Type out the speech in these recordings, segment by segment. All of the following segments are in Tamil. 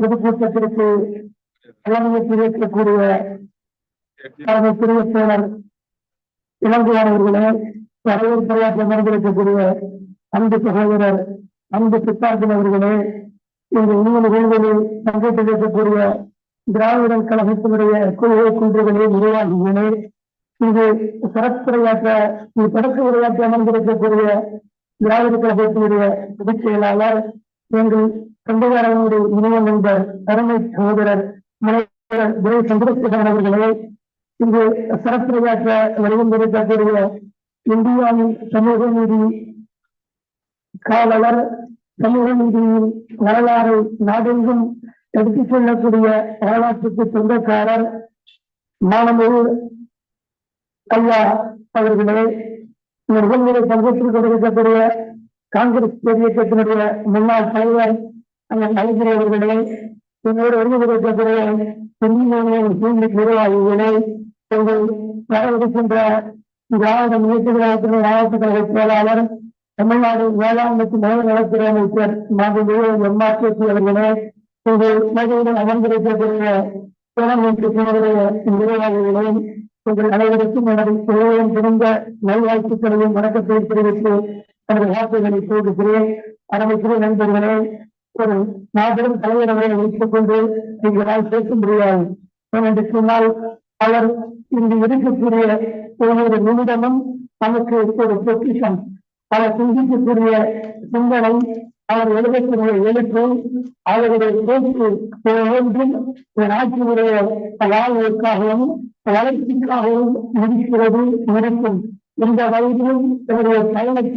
பொதுக்கூட்டத்திற்கு தலைமையேற்று இருக்கக்கூடிய தலைமை பிரிவு செயலர் இளங்குவான் அவர்களே வரவேற்புரையாற்ற மறந்திருக்கக்கூடிய அன்பு சகோதரர் அன்பு சித்தார்த்தன் அவர்களே இந்த இனிய நிகழ்வுகளில் பங்கேற்று இருக்கக்கூடிய திராவிடர் கழகத்தினுடைய கொள்கை குன்றுகளே நிர்வாகிகளே இது சிறப்புரையாற்ற இது தொடக்க உரையாற்றி அமர்ந்திருக்கக்கூடிய திராவிட கழகத்தினுடைய பொதுச் செயலாளர் எங்கள் கந்தகாரனுடைய இணைய நண்பர் அருமை சகோதரர் முனைவர் துரை சந்திரசேகரன் அவர்களே இங்கு சிறப்புரையாற்ற வருகின்றிருக்கக்கூடிய இந்தியாவின் சமூக நீதி காவலர் சமூக நீதியின் வரலாறு நாடெங்கும் எடுத்துச் செல்லக்கூடிய வரலாற்றுக்கு சொந்தக்காரர் மாணவர் ஐயா அவர்களே இந்த நிகழ்வுகளை பங்கேற்றுக் கொண்டிருக்கக்கூடிய காங்கிரஸ் இயக்கத்தினுடைய முன்னாள் தலைவர் ஐயா அவர்களே என்னோடு வருகை கொண்டிருக்கக்கூடிய நிர்வாகிகளே எங்கள் வரவிருக்கின்ற திராவிட முன்னேற்ற கழகத்தினுடைய மாவட்ட கழக செயலாளர் தமிழ்நாடு வேளாண் மற்றும் மனித நலத்துறை அமைச்சர் மாண்புமிகு எம்ஆர்கேசி அவர்களே உங்கள் மகளிடம் அமர்ந்திருக்கக்கூடிய பிரதமருடைய நிர்வாகிகளே உங்கள் அனைவருக்கும் எனது சேவையும் சிறந்த நல்வாழ்த்துக்களையும் வணக்கத்தை தெரிவித்து எனது வார்த்தைகளை கூறுகிறேன் அரமைக்கிற நண்பர்களே ஒரு மாபெரும் தலைவர் வைத்துக் கொண்டு எங்களால் பேச முடியாது. என்று சொன்னால் அவர் இங்கு இருக்கக்கூடிய ஒவ்வொரு நிமிடமும் நமக்கு ஒரு பொக்கிஷம். அவர் சிந்திக்கக்கூடிய சிந்தனை அவர் எழுதக்கூடிய எழுத்து அவருடைய பேச்சு ஒவ்வொன்றும் நாட்டினுடைய வாழ்வுக்காகவும் வளர்ச்சிக்காகவும் இருக்கிறது இருக்கும். இந்த வயதிலும் தன்னுடைய பயணத்தை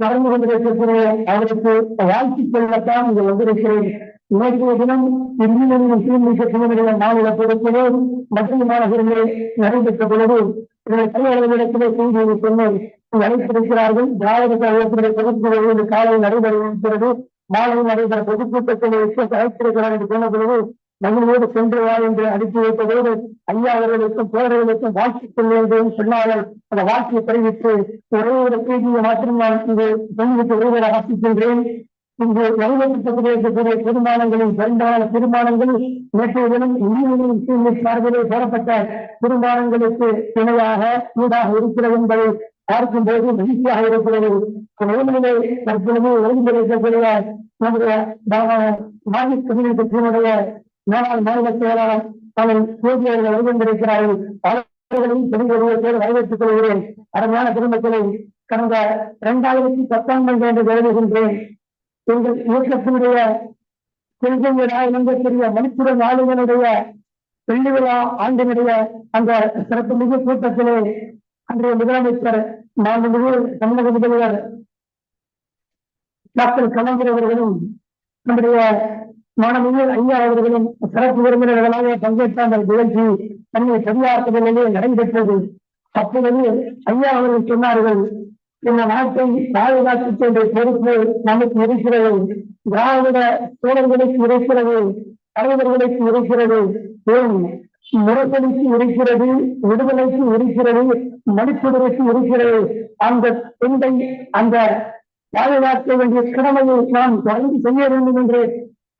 தொடர்ந்து கொண்டிருக்கக்கூடிய அவருக்கு வாழ்த்து கொள்ளத்தான் இங்கு வந்திருக்கிறேன். நேற்றைய தினம் இந்தியாவின் சீர்மிக்கத்தினுடைய மாநில பொறுப்பிலே மத்திய மாநகரிலே நடைபெற்ற பொழுது தலைவர்களிடத்திலே செய்தியை சொன்னேன் அழைத்திருக்கிறார்கள் திராவிட கழகத்தினுடைய பொதுக்குழு இன்று காலை நடைபெறுகிறது மாலை நடைபெற பொதுக்கூட்டத்தில் அழைத்திருக்கிறார் என்று சொன்ன பொழுது நம்மளோடு சென்று வா என்று அனுப்பி வைத்ததோடு ஐயா அவர்களுக்கும் தோழர்களுக்கும் வாழ்த்து கொள்ள வேண்டும் சொன்னார்கள். அந்த வாழ்க்கையை தெரிவித்து ஒரே ஒரு செய்தியை மாற்றம் நான் இங்கு சொல்லிவிட்டு ஒருவரை வாசிக்கின்றேன் இங்கு நிறைவேற்றப்பட்டிருக்கக்கூடிய தீர்மானங்களில் பெரும்பாலான தீர்மானங்கள் நேற்றைய தினம் இந்தியர்களின் சீனியர் சார்பிலே போடப்பட்ட தீர்மானங்களுக்கு இணையாக ஈடாக இருக்கிறது என்பதை பார்க்கும் போது மகிழ்ச்சியாக இருக்கிறது. உலகிலே தற்பொழுது ஒழுங்கிருக்கக்கூடிய நம்முடைய மாநில கம்யூனிஸ்டினுடைய மேலாள் மாநில செயலாளர் தமிழ் செய்தியாளர்கள் வருகின்றிருக்கிறார்கள் அவர்களையும் பேர் வரவேற்றுக் கொள்கிறேன். அருமையான குடும்பத்திலே கடந்த இரண்டாயிரத்தி பத்தொன்பது என்று எழுதுகின்றேன். எங்கள் இயக்கத்தினுடைய செல்வங்கடா இலங்கைக்குரிய மணிப்புற நாடுகளுடைய வெள்ளி விழா ஆண்டினுடைய அந்த சிறப்பு மிகு கூட்டத்திலே அன்றைய முதலமைச்சர் மாண்புமிகு தமிழக முதல்வர் டாக்டர் கலைஞர் அவர்களும் நம்முடைய மாணவிகள் ஐயா அவர்களும் சிறப்பு விருந்தினர்களாக பங்கேற்ற அந்த நிகழ்ச்சி தன்னை சரியாக்குதலிலே நடைபெற்றது. அப்பொழுது ஐயா அவர்கள் சொன்னார்கள் இந்த நாட்டை பாதுகாத்துக் கொண்ட பொறுப்பு நமக்கு இருக்கிறது. திராவிட தோழர்களுக்கு இருக்கிறது தலைவர்களுக்கு இருக்கிறது. ஏன் முரசடிக்கு இருக்கிறது விடுதலைக்கு இருக்கிறது மணிப்புதலுக்கு இருக்கிறது? அந்த பெண்ணை அந்த பாதுகாக்க வேண்டிய கடமையை நாம் தொடர்ந்து செய்ய வேண்டும் என்று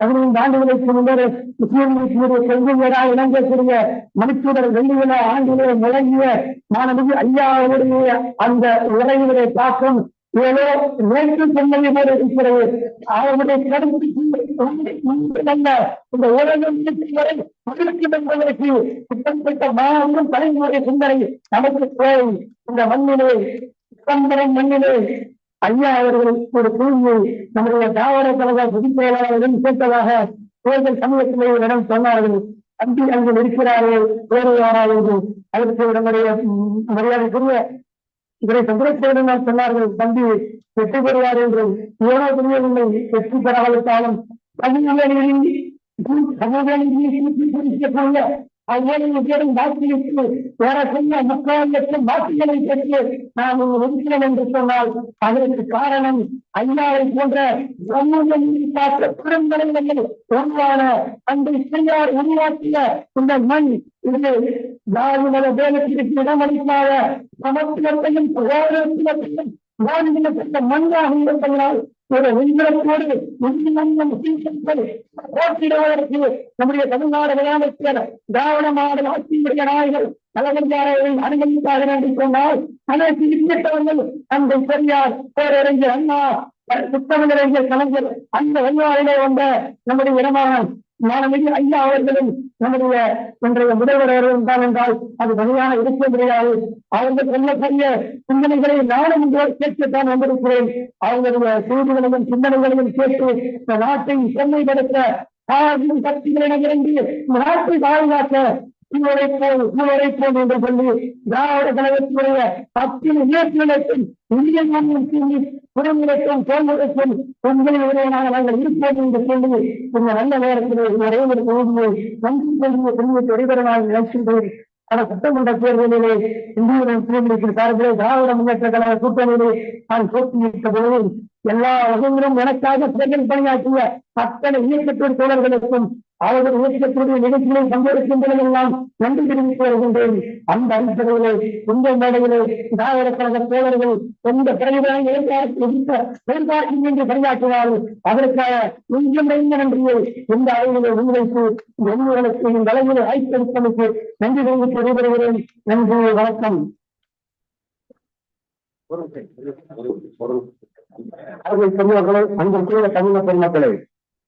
பதினைந்து ஆண்டுகளுக்கு முன்னர் முஸ்லிம்களுடைய கல்வியராக இணங்கக்கூடிய மணிப்புடர் வெள்ளி ஆண்டிலே முழங்கிய மாணவி அந்த உரையிலே தாக்கம் ஏதோ நேற்று சொன்னதை போல இருக்கிறது. அவருடைய கருத்து இந்த உலகம் வரை மகிழ்ச்சி என்பதற்கு திட்டமிட்ட மாபெரும் தலைமுறை சிந்தனை நமக்கு தேவை இந்த மண்ணிலே சிதம்பரை மண்ணிலே ஐயா அவர்கள் ஒரு கேள்வியை நம்முடைய தாவர கழக பொதுச் செயலாளரிடம் கேட்டதாக தேர்தல் சமூகத்திலே ஒரு இடம் சொன்னார்கள் அன்பி அங்கு இருக்கிறார்கள் வேறு யாராவது அதற்கு நம்முடைய மரியாதைக்குரிய இவரை சந்திரசேகரன் சொன்னார்கள் தம்பி வெற்றி பெறுவார் என்று ஏனோ தெரியவில்லை வெற்றி பெறாவிட்டாலும் பதினேழு சமூக அவ்வளவு அவ்வளவு வாக்கியத்து ஏறக்குள்ள முக்காயிரத்தும் வாக்குகளை பெற்று நாம் இருக்கிறோம் என்று சொன்னால் அதற்கு காரணம் ஐயாவை போன்ற சமூக நீதி பார்த்த பெருந்தலைவர்கள் உருவான அந்த பெரியார் உருவாக்கிய இந்த மண். இது ஜாதி மத பேதத்திற்கு இடமளிக்காத சமத்துவத்தையும் சகோதரத்துவத்தையும் வாழ்ந்த மண்ணாக இருப்பதனால் ஒரு போட்டிடுவதற்கு நம்முடைய தமிழ்நாடு முதலமைச்சர் திராவிட மாடல் ஆட்சியுடைய நாயகர் தலைவர்களை அனுமதிக்காக என்று சொன்னால் அனைத்து இயக்கவர்கள் அந்த பெரியார் பேரறிஞர் அண்ணா புத்தகங்களில் கலைஞர் அந்த வெள்ளாரிலே வந்த நம்முடைய இடமான மாணவி ஐயா அவர்களும் நம்முடைய இன்றைய முதல்வர் அவர்களும் தான் என்றால் அது தனியாக இருக்க முடியாது. அவர்கள் சொல்லக்கூடிய சிந்தனைகளை நானும் இங்கே கேட்கத்தான் வந்திருக்கிறேன். அவர்களுடைய செய்திகளையும் சிந்தனைகளையும் கேட்டு இந்த நாட்டை செம்மைப்படுத்த சக்திகளிடம் இருந்து நாட்டை பாதுகாக்க உழைப்போம் உழைப்போம் என்று சொல்லி திராவிட கழகத்தினுடைய பத்தின் இயற்கைக்கும் இந்திய மாநிலத்தின் புறமுறைக்கும் தோல்முறைக்கும் உங்களின் உறவனாக நாங்கள் இருப்போம் என்று சொல்லி இந்த நல்ல நேரத்தில் நிறைய தொகுதியை நன்றி சொல்லிய தொகுதியை விடைபெறமாக நினைக்கின்றேன். ஆனால் சட்டமன்ற தேர்தலிலே இந்திய முஸ்லீம்களுக்கு சார்பிலே திராவிட முன்னேற்ற கழக கூட்டணியிலே நான் போட்டியிட்ட பொழுது எல்லா வகையிலும் எனக்காக தேர்தல் பணியாற்றிய அத்தனை இயக்கத்தின் தோழர்களுக்கும் அவர்கள் இயக்கத்துடைய நிகழ்ச்சிகளை பங்கேற்கின்றதெல்லாம் நன்றி தெரிவித்து வருகின்றேன் அந்த அடிப்படையிலே இந்த மேடையிலே திராவிட தோழர்கள் எந்த பிறகுதான் எதிர்பார்க்கும் என்று பணியாற்றினார்கள் அதற்காக நெஞ்சம் நிறைந்த நன்றியை இந்த அளவிலே முன்வைத்து எண்ணுகளுக்கு இந்த அளவிலே ஆய்ப்பளித்தமைக்கு நன்றி தெரிவித்து விடைபெறுகிறேன் நன்றி வணக்கம். அவர்கள் பெரியவர்களே அன்பிற்குரிய தமிழக பெருமக்களே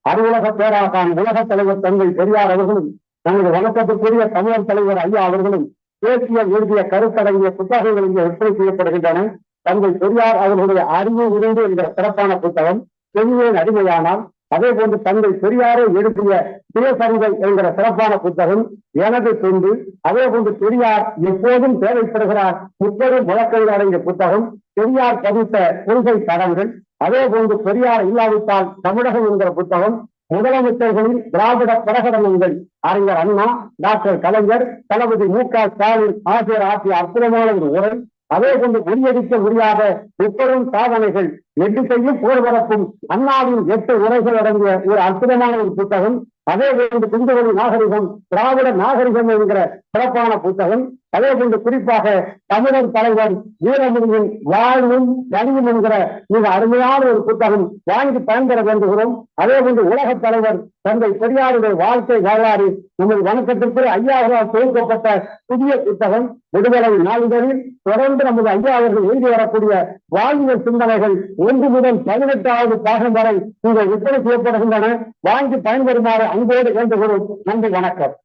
அலுவலக பேராசான் உலக தலைவர் தந்தை பெரியார் அவர்களும் நமது வணக்கத்துக்குரிய தமிழர் தலைவர் ஐயா அவர்களும் பேசிய எழுதிய கருத்தடங்கிய புத்தகங்கள் இங்கே விற்பனை செய்யப்படுகின்றன. தந்தை பெரியார் அவர்களுடைய அறிவு இருந்து என்ற சிறப்பான புத்தகம். பெரியேன் அடிமையானால் அதே போன்று தந்தை பெரியாரை எழுதிய சுயசரிதை என்கிற சிறப்பான புத்தகம். எனது தொண்டு அதே போன்று பெரியார் எப்போதும் தேவைப்படுகிறார் முப்பது முழக்கையில் அடங்கிய புத்தகம். பெரியார் பதித்த கொள்கை தடங்கள் அதே போன்று பெரியார் இல்லாவிட்டால் தமிழகம் என்கிற புத்தகம் முதலமைச்சர்களின் திராவிட பிரகடனங்கள். அறிஞர் அண்ணா டாக்டர் கலைஞர் தளபதி மு க ஸ்டாலின் ஆகியோர் ஆகிய அற்புதமான ஒரு உரை. அதே கொண்டு முறியடிக்க முடியாத முப்பெரும் சாதனைகள் எண்ணிக்கையும் போர்வரப்பும் அண்ணாவின் எட்டு உரைகள் அடங்கிய ஒரு அற்புதமான ஒரு புத்தகம். அதே போன்று குண்டுவெளி நாகரிகம் திராவிட நாகரிகம் என்கிற சிறப்பான புத்தகம். அதே போன்று குறிப்பாக தமிழர் தலைவர் வீரமுனியின் வாழ்வும் கனிவும் என்கிற மிக அருமையான ஒரு புத்தகம் வாங்கி பயன்பெற வேண்டுகிறோம். அதே போன்று உலக தலைவர் தந்தை பெரியாருடைய வாழ்க்கை வரலாறு நமது வணக்கத்திற்கு ஐயா அவர்களால் தொகுக்கப்பட்ட புதிய புத்தகம். விடுதலை நாளிதழில் தொடர்ந்து நமது ஐயா அவர்கள் எழுதி வரக்கூடிய வாழ்வியல் சிந்தனைகள் ஒன்று முதல் பதினெட்டாவது பாகம் வரை இங்கே விற்பனை செய்யப்படுகின்றன. வாங்கி பயன்பெறுமாறு அன்போடு வேண்டுகிறோம் நன்றி வணக்கம்.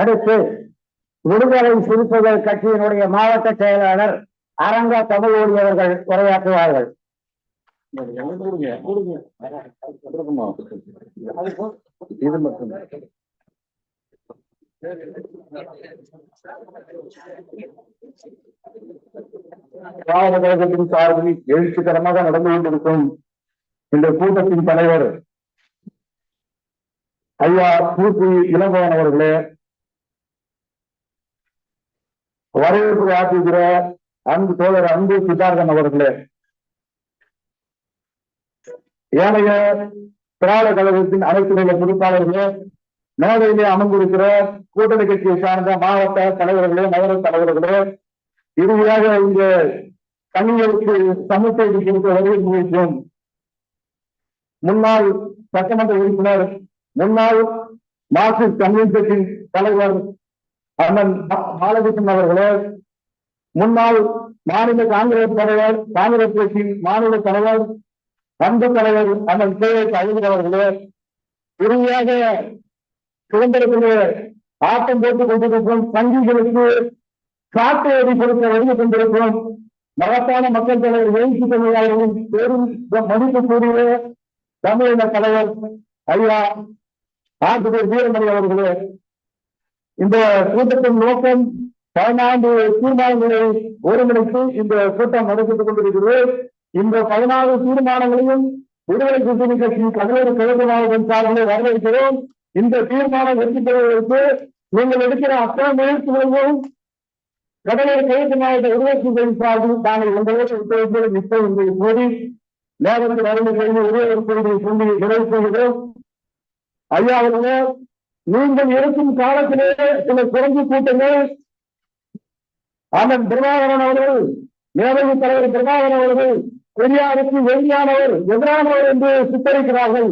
அடுத்து விடுதலை சிறுத்தைகள் கட்சியினுடைய மாவட்ட செயலாளர் அரங்க தமிழ் ஊழியர்கள் உரையாற்றுவார்கள். இது மட்டும். திராவிட கழகத்தின் சார்பில் எழுச்சிகரமாக நடந்து கொண்டிருக்கும் இந்த கூட்டத்தின் தலைவர் ஐயா பூசி இளங்கோவன் அவர்களே வரவேற்பு ஆற்றுகிற அன்பு தோழர் அன்பு சித்தார்த்தன் அவர்களே ஏனைய திராவிட கழகத்தின் அனைத்து நிலை பொறுப்பாளர்களே மேடையிலே அமர்ந்திருக்கிற கூட்டணி கட்சியை சார்ந்த மாவட்ட தலைவர்களே நகர தலைவர்களே இறுதியாக இந்த கண்ணியருக்கு சமூக குறித்த வருகை முயற்சியும் முன்னாள் சட்டமன்ற உறுப்பினர் முன்னாள் மார்க்சிஸ்ட் கம்யூனிஸ்ட் கட்சியின் தலைவர் அண்ணன் பாலகிருஷ்ணன் அவர்களே முன்னாள் மாநில காங்கிரஸ் தலைவர் காங்கிரஸ் கட்சியின் மாநில தலைவர் அன்பு தலைவர் அண்ணன் கே எஸ் அவர்களே இறுதியாக சுதந்திரத்திலே ஆட்டம் போட்டுக் கொண்டிருக்கும் பங்கிகளுக்கு காட்டு வரி கொடுக்க வருகை கொண்டிருக்கும் மகத்தான மக்கள் தலைவர் எழுச்சி தமிழாளர்களின் பெரும் மதிப்புக்குரிய தமிழின தலைவர் ஐயா ஆசிரியர் வீரமணி அவர்களே. இந்த கூட்டத்தின் நோக்கம் பதினான்கு தீர்மானங்களை ஒருங்கிணைத்து இந்த கூட்டம் நடைபெற்றுக் கொண்டிருக்கிறது. இந்த பதினாறு தீர்மானங்களையும் விடுதலை கூட்டணி கட்சி கடலூர் கிழக்கு மாவட்டம் சார்பில் வரவேற்கிறோம். இந்த தீர்மானம் வெற்றி பெறுவதற்கு நீங்கள் எடுக்கிற அத்தனை முயற்சிகளையும் கடலை கைது மாவட்ட உருவாக்கி வைப்பார்கள் தாங்கள் இந்த வருஷம் மிக்க என்பதை கூறி நேரத்தில் அருமை செய்து உருவாக்கக்கூடிய சொல்லி நிறைவு செய்கிறோம். ஐயா அவர்களே நீங்கள் இருக்கும் காலத்திலே சில குறைஞ்சு கூட்டங்கள் அண்ணன் பிரபாகரன் அவர்கள் மேலவை தலைவர் பிரபாகரன் அவர்கள் பெரியாருக்கு வெளியானவர் எதிரானவர் என்று சித்தரிக்கிறார்கள்.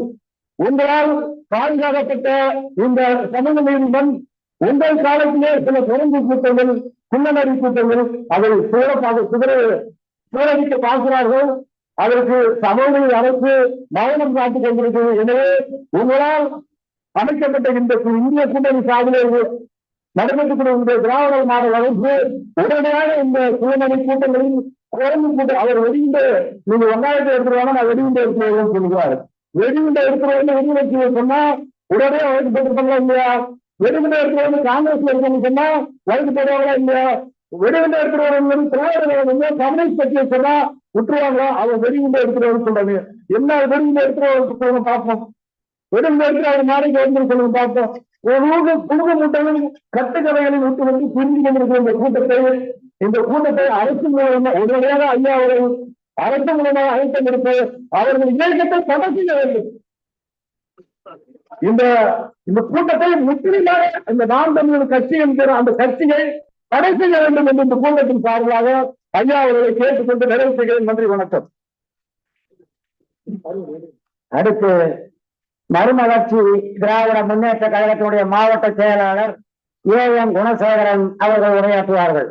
உங்களால் பாதுகாக்கப்பட்ட இந்த சமூக நீதிமன்றம் உங்கள் காலத்திலே சில குறைந்து கூட்டங்கள் குள்ளநடி கூட்டங்கள் அதை சூழப்பாக சிதற சூழலிக்க பார்க்கிறார்கள். அதற்கு சமூக அரசு மௌனம் காட்டிக் கொண்டிருக்கிறது. எனவே உங்களால் அமைக்கப்பட்ட இந்த இந்திய கூட்டணி சார்பிலே நடைபெற்றுக் இந்த திராவிட மாடல் அரசு உடனடியாக இந்த குள்ளநடி கூட்டங்களில் குறைந்து கூட்டம் அவர் வெடியுண்டு நீங்க வெங்காயத்தை எடுத்துருவாங்க நான் வெடியுண்டு எடுத்துருவேன் சொல்லுவார் வெடியுண்டை இருக்கிறவங்க வெடி வச்சு சொன்னா உடனே வழக்கு போட்டுருப்பாங்களா இல்லையா? வெடிகுண்டை இருக்கிறவங்க காங்கிரஸ்ல இருக்கவங்க சொன்னா வழக்கு போடுவாங்களா இல்லையா? வெளியில இருக்கிறவங்க திருவாரூர் வந்து கம்யூனிஸ்ட் கட்சியை சொன்னா விட்டுருவாங்களா? அவன் வெடிகுண்டை இருக்கிறவங்க சொல்றாங்க என்ன வெடிகுண்டை எடுத்துருவாங்க பார்ப்போம் வெடிகுண்டை இருக்கிற அவர் நாளைக்கு வந்து சொல்லுங்க பார்ப்போம் ஒரு குடும்ப கூட்டங்கள் கட்டுக்கதைகளை விட்டு வந்து புரிந்து கொண்டிருக்கிற இந்த கூட்டத்தை இந்த கூட்டத்தை அரசு உடனடியாக ஐயா அவர்கள் அரசு மூலமாக அழுத்தம் கொடுத்து அவர்கள் இயக்கத்தை தடை செய்ய வேண்டும். இந்த இந்த கூட்டத்தை முற்றிலுமாக இந்த நாம் தமிழர் கட்சி என்கிற அந்த கட்சியை தடை செய்ய வேண்டும் என்று இந்த கூட்டத்தின் சார்பாக ஐயா அவர்களை கேட்டுக்கொண்டு நிறைவு செய்கிறேன். நன்றி வணக்கம். அடுத்து மறுமலர்ச்சி திராவிட முன்னேற்ற கழகத்தினுடைய மாவட்ட செயலாளர் ஏ எம் குணசேகரன் அவர்கள் உரையாற்றுவார்கள்.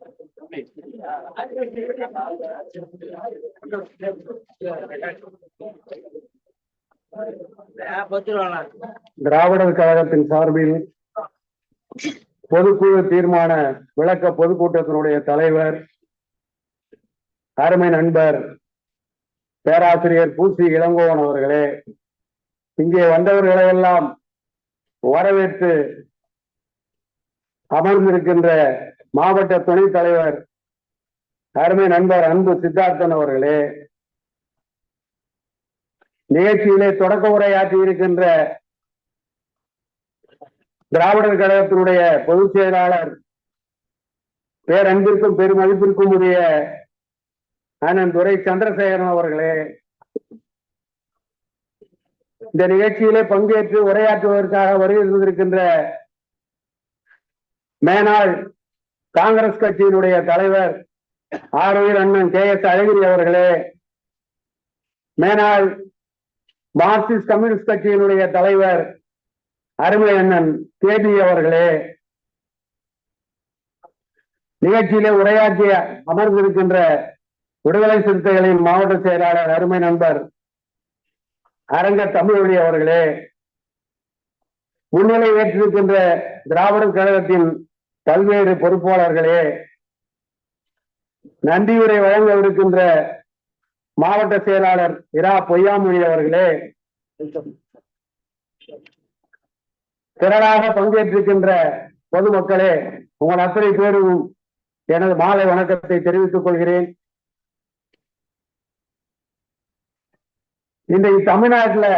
திராவிடர் கழகத்தின் சார்பில் பொதுக்குழு தீர்மான விளக்க பொதுக்கூட்டத்தினுடைய தலைவர் அருமை நண்பர் பேராசிரியர் பூசி இளங்கோவன் அவர்களே இங்கே வந்தவர்களை எல்லாம் வரவேற்று அமர்ந்திருக்கின்ற மாவட்ட துணைத் தலைவர் அருமை நண்பர் அன்பு சித்தார்த்தன் அவர்களே நிகழ்ச்சியிலே தொடக்க உரையாற்றி இருக்கின்ற திராவிடர் கழகத்தினுடைய பொதுச் செயலாளர் பேரன்பிற்கும் பெருமதிப்பிற்கும் உரிய அண்ணன் துரை சந்திரசேகரன் அவர்களே இந்த நிகழ்ச்சியிலே பங்கேற்று உரையாற்றுவதற்காக வருகை இருந்திருக்கின்ற மேனாள் காங்கிரஸ் கட்சியினுடைய தலைவர் ஆரோவில் அண்ணன் கே எஸ் அழகிரி அவர்களே மேனாள் மார்க்சிஸ்ட் கம்யூனிஸ்ட் கட்சியினுடைய தலைவர் அருமை அண்ணன் கேபி அவர்களே நிகழ்ச்சியிலே உரையாற்றிய அமர்ந்திருக்கின்ற விடுதலை சிறுத்தைகளின் மாவட்ட செயலாளர் அருமை நண்பர் அரங்க தமிழொலி அவர்களே முன்னிலை ஏற்றிருக்கின்ற திராவிடர் கழகத்தின் பல்வேறு பொறுப்பாளர்களே நன்றியுரை வழங்கவிருக்கின்ற மாவட்ட செயலாளர் இரா பொய்யாமொழி அவர்களே திரளாக பங்கேற்றிருக்கின்ற பொதுமக்களே உங்கள் அத்தனை பேரும் எனது மாலை வணக்கத்தை தெரிவித்துக் கொள்கிறேன். இன்றைக்கு தமிழ்நாட்டில்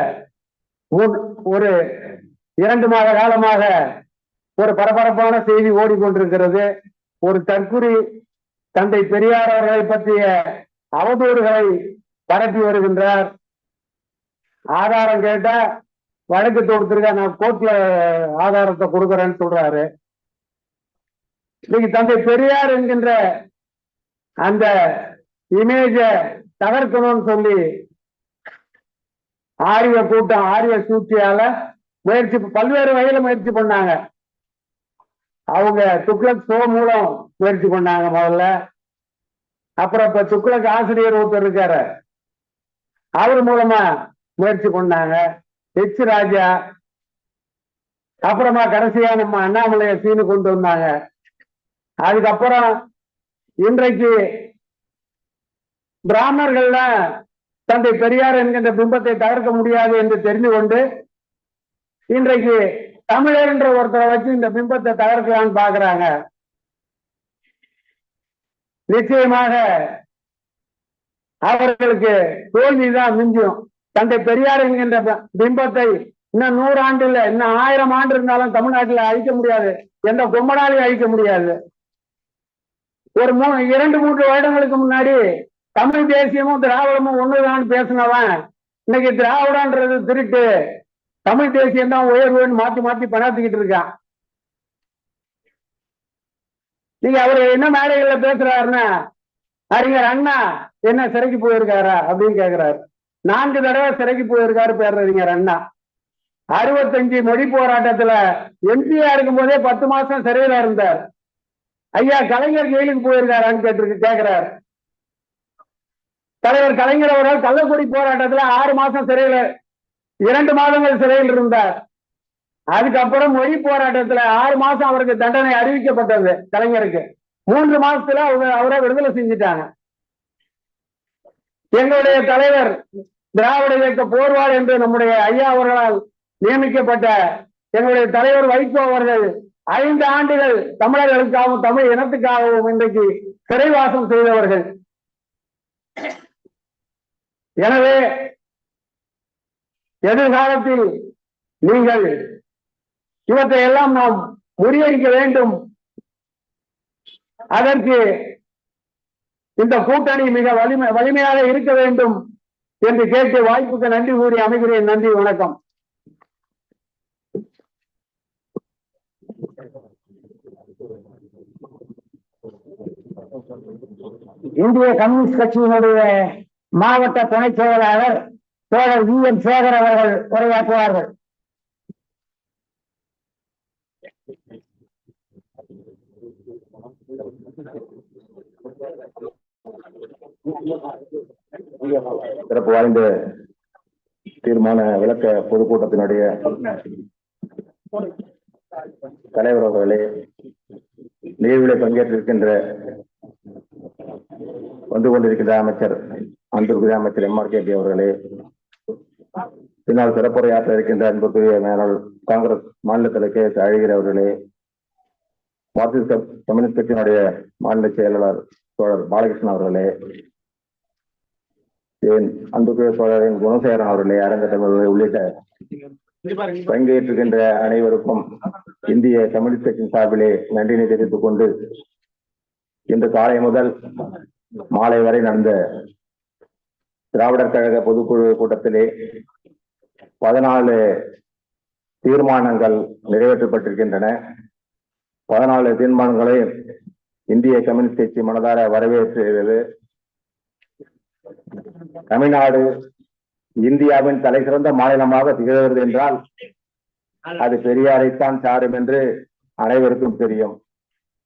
ஒரு இரண்டு மாத காலமாக ஒரு பரபரப்பான செய்தி ஓடிக்கொண்டிருக்கிறது. ஒரு தற்குறி தந்தை பெரியார் அவர்களை பற்றிய அவதூறுகளை பரப்பி வருகின்றார். ஆதாரம் கேட்டா வழக்கு தொடுத்திருக்க நான் கோர்ட்ல ஆதாரத்தை கொடுக்கறேன்னு சொல்றாரு. இன்னைக்கு தந்தை பெரியார் என்கின்ற அந்த இமேஜ தகர்க்கணும்னு சொல்லி ஆரிய கூட்டம் ஆரிய சூழ்ச்சியால முயற்சி பல்வேறு வகையில முயற்சி பண்ணாங்க. அவங்க துக்ளக் ஷோ மூலம் முயற்சி பண்ணாங்க முதல்ல. அப்புறம் இப்ப துக்ளக் ஆசிரியர் ஒருத்தர் இருக்காரு. அவர் மூலமா முயற்சி பண்ணாங்க. ஹெச் ராஜா அப்புறமா கடைசியா நம்ம அண்ணாமலையை சீனு கொண்டு வந்தாங்க. அதுக்கப்புறம் இன்றைக்கு பிராமணர்கள்லாம் தந்தை பெரியார் என்கின்ற பிம்பத்தை தகர்க்க முடியாது என்று தெரிந்து கொண்டு இன்றைக்கு தமிழர் என்ற ஒருத்தரை வச்சு இந்த பிம்பத்தை தகர்க்கலான்னு பாக்குறாங்க. நிச்சயமாக அவர்களுக்கு தோல்விதான் மிஞ்சும். தந்தை பெரியார் என்கின்ற பிம்பத்தை இன்னும் நூறு ஆண்டு இல்ல இன்னும் ஆயிரம் ஆண்டு இருந்தாலும் தமிழ்நாட்டில் அழிக்க முடியாது. எந்த கொம்பனாலையும் அழிக்க முடியாது. ஒரு மூ இரண்டு மூன்று வருடங்களுக்கு முன்னாடி தமிழ் தேசியமும் திராவிடமும் ஒண்ணுதான் பேசினவன் இன்னைக்கு திராவிடன்றது திருட்டு. தமிழ் தேசியம் தான் உயர்வுன்னு மாத்தி மாத்தி பணாத்திக்கிட்டு இருக்கான் நீங்க அவர் என்ன மேடைகள்ல பேசுறாருன்னா அறிஞர் அண்ணா என்ன சிறைக்கு போயிருக்காரா அப்படின்னு கேக்குறாரு. நான்கு தடவை சிறைக்கு போயிருக்காரு பேரறிஞர் அண்ணா. அறுபத்தஞ்சு மொழி போராட்டத்துல எம்பியா இருக்கும் போதே பத்து மாசம் சிறையில இருந்தார். ஐயா கலைஞர் ஜெயிலுக்கு போயிருக்காரான்னு கேட்டு கேக்குறாரு. தலைவர் கலைஞர் அவர்கள் கள்ளக்குடி போராட்டத்துல ஆறு மாசம் சிறையில இரண்டு மாதங்கள் சிறையில் இருந்தார். அதுக்கப்புறம் மொழி போராட்டத்துல ஆறு மாசம் அவருக்கு தண்டனை அறிவிக்கப்பட்டது கலைஞருக்கு. மூன்று மாசத்துல அவங்க அவரை விடுதலை செஞ்சுட்டாங்க. எங்களுடைய தலைவர் திராவிட இயக்க போர்வார் என்று நம்முடைய ஐயா அவர்களால் நியமிக்கப்பட்ட எங்களுடைய தலைவர் வைகோ அவர்கள் ஐந்து ஆண்டுகள் தமிழர்களுக்காகவும் தமிழ் இனத்துக்காகவும் இன்றைக்கு சிறைவாசம் செய்தவர்கள். எனவே எதிர்காலத்தில் நீங்கள் இவற்றை எல்லாம் நாம் முறியடிக்க வேண்டும். அதற்கு இந்த கூட்டணி மிக வலிமை வலிமையாக இருக்க வேண்டும் என்று கேட்டு வாய்ப்புக்கு நன்றி கூறி அமைகிறேன். நன்றி வணக்கம். இந்திய கம்யூனிஸ்ட் கட்சியினுடைய மாவட்ட துணைச் செயலாளர் தோழர் வி. எம். சேகர் அவர்கள் உரையாற்றுவார்கள். சிறப்பு வாய்ந்த தீர்மான விளக்க பொதுக்கூட்டத்தினுடைய தலைவர் அவர்களே நிகழ்வில் பங்கேற்றிருக்கின்ற வந்து கொண்டிருக்கின்ற அமைச்சர் அன்பிற்குரிய அமைச்சர் எம். ஆர். கே. பி அவர்களே பின்னால் சிறப்புரையாற்ற இருக்கின்ற அன்புக்குரிய மேலாள் காங்கிரஸ் மாநில தலைவர் கே அழகிரி அவர்களே மார்க்சிஸ்ட் கம்யூனிஸ்ட் கட்சியினுடைய மாநில செயலாளர் தோழர் பாலகிருஷ்ணன் அவர்களே என் அன்புக்குரிய சோழரின் குணசேகரன் அவர்களே அரங்கத்தமிழ் உள்ளிட்ட பங்கேற்றுகின்ற அனைவருக்கும் இந்திய கம்யூனிஸ்ட் கட்சியின் சார்பிலே நன்றினை தெரிவித்துக் கொண்டு இன்று காலை முதல் மாலை வரை நடந்த திராவிடர் கழக பொதுக்குழு கூட்டத்திலே பதினாலு தீர்மானங்கள் நிறைவேற்றப்பட்டிருக்கின்றன. பதினாலு தீர்மானங்களை இந்திய கம்யூனிஸ்ட் கட்சி மனதார வரவேற்றுகிறது தமிழ்நாடு இந்தியாவின் தலை சிறந்த மாநிலமாக திகழ்கிறது என்றால் அது பெரியாரைத்தான் சாரும் என்று அனைவருக்கும் தெரியும்.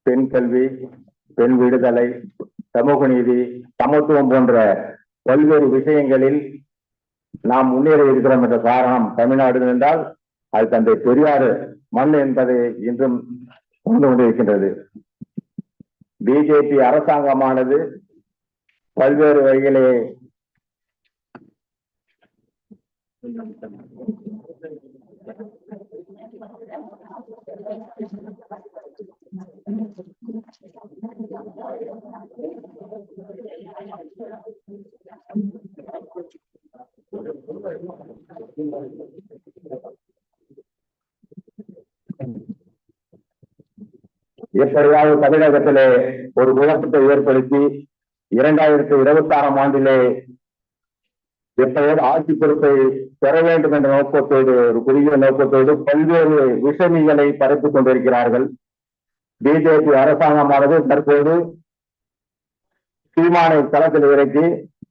பெண் கல்வி பெண் விடுதலை சமூக நீதி சமத்துவம் போன்ற பல்வேறு விஷயங்களில் நாம் முன்னேறி இருக்கிறோம் என்ற காரணம் தமிழ்நாடு என்றால் அது தந்தை பெரியாறு மண் என்பதை இன்றும் கொண்டு கொண்டிருக்கின்றது. பிஜேபி அரசாங்கமானது பல்வேறு வகையிலே எப்படியாவது தமிழகத்திலே ஒரு குழப்பத்தை ஏற்படுத்தி இரண்டாயிரத்தி இருபத்தி ஆறாம் ஆண்டிலே எப்படியாவது ஆட்சி பொறுப்பை பெற வேண்டும் என்ற நோக்கத்தோடு ஒரு குறுகிய நோக்கத்தோடு பல்வேறு விஷமிகளை பரப்பிக் கொண்டிருக்கிறார்கள். பிஜேபி அரசாங்கமானது தற்போது சீமானை களத்தில் இறக்கி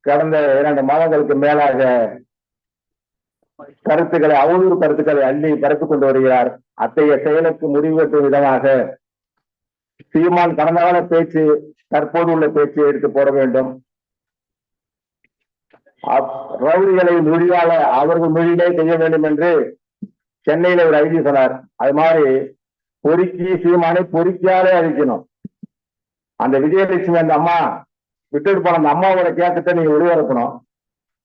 கடந்த இரண்டு மாதங்களுக்கு மேலாக கருத்துக்களை அவதூறு கருத்துக்களை அள்ளி பரப்பிக் கொண்டு வருகிறார். அத்தகைய செயலுக்கு முடிவெட்டும் விதமாக சீமான் கடந்த கால பேச்சு தற்போது உள்ள பேச்சு எடுத்து போட வேண்டும். அப்- ரவுடிகளை மொழியால அவர்கள் மொழியிலே செய்ய வேண்டும் என்று சென்னையில ஒரு ஐடி சொன்னார். அது மாதிரி பொறுக்கி சீமானை பொறுக்கியாலே அழிக்கணும். அந்த விஜயலட்சுமி அந்த அம்மா விட்டுட்டு போன அந்த அம்மாவோட கேட்கத்தை நீங்க உருவாக்கணும்.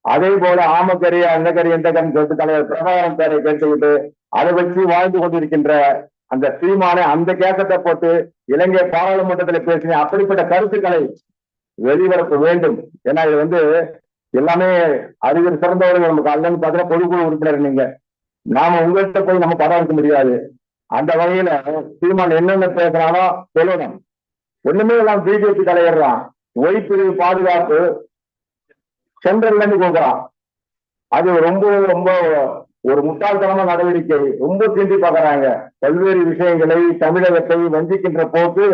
அதே போல ஆமக்கறி அந்த கறி எந்த கறி சொல்லிட்டு தலைவர் பிரபாகரன் பேரை கேட்டுக்கிட்டு அதை வச்சு வாழ்ந்து கொண்டிருக்கின்ற அந்த சீமானை அந்த கேக்கத்தை போட்டு இலங்கை பாராளுமன்றத்தில் பேசின அப்படிப்பட்ட கருத்துக்களை வெளிவரப்ப வேண்டும். ஏன்னா இது வந்து எல்லாமே அறிவியல் சிறந்தவர்கள் நமக்கு அல்லன்னு பார்த்தா பொதுக்குழு உறுப்பினர் நீங்க. நாம உங்கள்கிட்ட போய் நம்ம படம் முடியாது. அந்த வகையில சீமான் என்னென்ன பேசுறானோ சொல்லணும். ஒண்ணுமே எல்லாம் பிஜேபி தலையிடுறான் ஒய்பிரிவு பாதுகாப்பு சென்ட்ரல்ல இருந்து கொடுக்குறான் அது ரொம்ப ரொம்ப ஒரு முட்டாள்தனமான நடவடிக்கை ரொம்ப கிண்டி பாக்குறாங்க பல்வேறு விஷயங்களை தமிழகத்தை வஞ்சிக்கின்ற போக்கு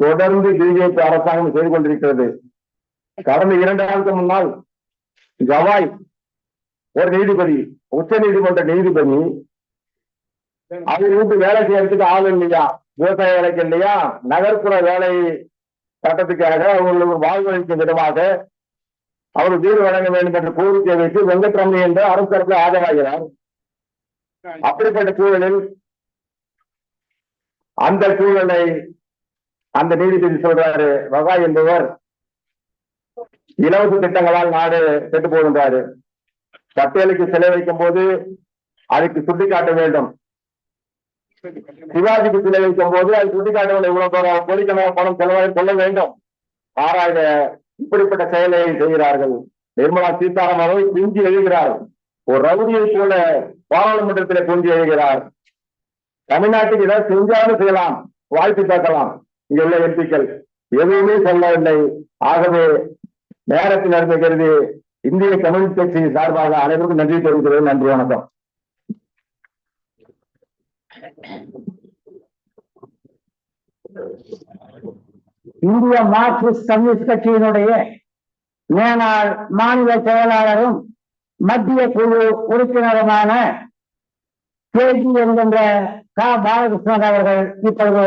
தொடர்ந்து பிஜேபி அரசாங்கம் செய்து கொண்டிருக்கிறது. கடந்த இரண்டு நாளுக்கு முன்னால் ஜவாய் ஒரு நீதிபதி உச்ச நீதிமன்ற நீதிபதி அவர் வீட்டு வேலை செய்யறதுக்கு ஆள் இல்லையா? விவசாய வேலைக்கு இல்லையா? நகர்ப்புற வேலை சட்டத்துக்காக அவங்களுக்கு வாழ்வழிக்கும் விதமாக அவர் வீடு வழங்க வேண்டும் என்ற கோரிக்கை வைத்து வெங்கட்ரமணி என்ற அரசு ஆஜராகிறார். அப்படிப்பட்ட சூழலில் அந்த சூழலை அந்த நீதிபதி சொல்றாரு வகா என்பவர் இலவச திட்டங்களால் நாடு கெட்டு போகின்றாரு. பட்டியலுக்கு சிலை வைக்கும் போது அதுக்கு சுட்டிக்காட்ட வேண்டும். சிவாஜிக்கு சிலை வைக்கும் போது அது சுட்டிக்காட்ட வேண்டும் இவ்வளவு தூரம் கோடிக்கணக்கான பணம் செலவாக கொள்ள வேண்டும். மாறாக இப்படிப்பட்ட செயலை செய்கிறார்கள். நிர்மலா சீதாராமன் குஞ்சு எழுகிறார். ஒரு ரவுடியை போல பாராளுமன்றத்தில் குஞ்சு எழுகிறார். தமிழ்நாட்டுக்கு ஏதாவது செஞ்சாலும் செய்யலாம். வாழ்த்து பார்க்கலாம் இங்க உள்ள எம்பிக்கள். எதுவுமே சொல்லவில்லை. ஆகவே நேரத்தில் நடந்த கருதி இந்திய கம்யூனிஸ்ட் கட்சி சார்பாக அனைவருக்கும் நன்றி தெரிவிக்கிறேன் நன்றி வணக்கம். இந்திய மார்க்சிஸ்ட் கம்யூனிஸ்ட் கட்சியினுடைய மேலாள் மாநில செயலாளரும் மத்திய குழு உறுப்பினருமான கேஜி என்கின்ற க. பாலகிருஷ்ணன் அவர்கள் இப்பொழுது